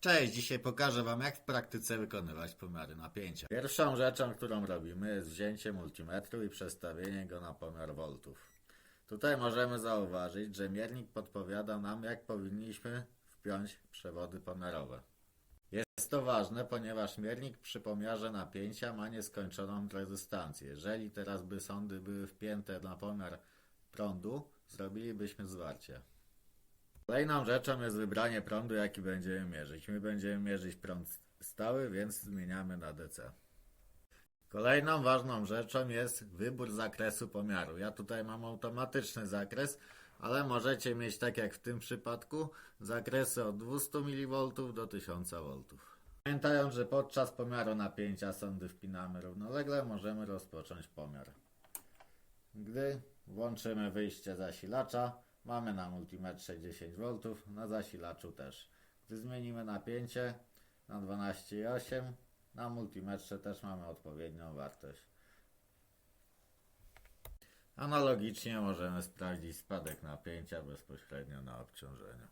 Cześć, dzisiaj pokażę Wam jak w praktyce wykonywać pomiary napięcia. Pierwszą rzeczą, którą robimy jest wzięcie multimetru i przestawienie go na pomiar voltów. Tutaj możemy zauważyć, że miernik podpowiada nam jak powinniśmy wpiąć przewody pomiarowe. Jest to ważne, ponieważ miernik przy pomiarze napięcia ma nieskończoną rezystancję. Jeżeli teraz by sondy były wpięte na pomiar prądu, zrobilibyśmy zwarcie. Kolejną rzeczą jest wybranie prądu, jaki będziemy mierzyć. My będziemy mierzyć prąd stały, więc zmieniamy na DC. Kolejną ważną rzeczą jest wybór zakresu pomiaru. Ja tutaj mam automatyczny zakres, ale możecie mieć, tak jak w tym przypadku, zakresy od 200 mV do 1000 V. Pamiętając, że podczas pomiaru napięcia sondy wpinamy równolegle, możemy rozpocząć pomiar. Gdy włączymy wyjście zasilacza, mamy na multimetrze 10 V, na zasilaczu też. Gdy zmienimy napięcie na 12,8, na multimetrze też mamy odpowiednią wartość. Analogicznie możemy sprawdzić spadek napięcia bezpośrednio na obciążeniu.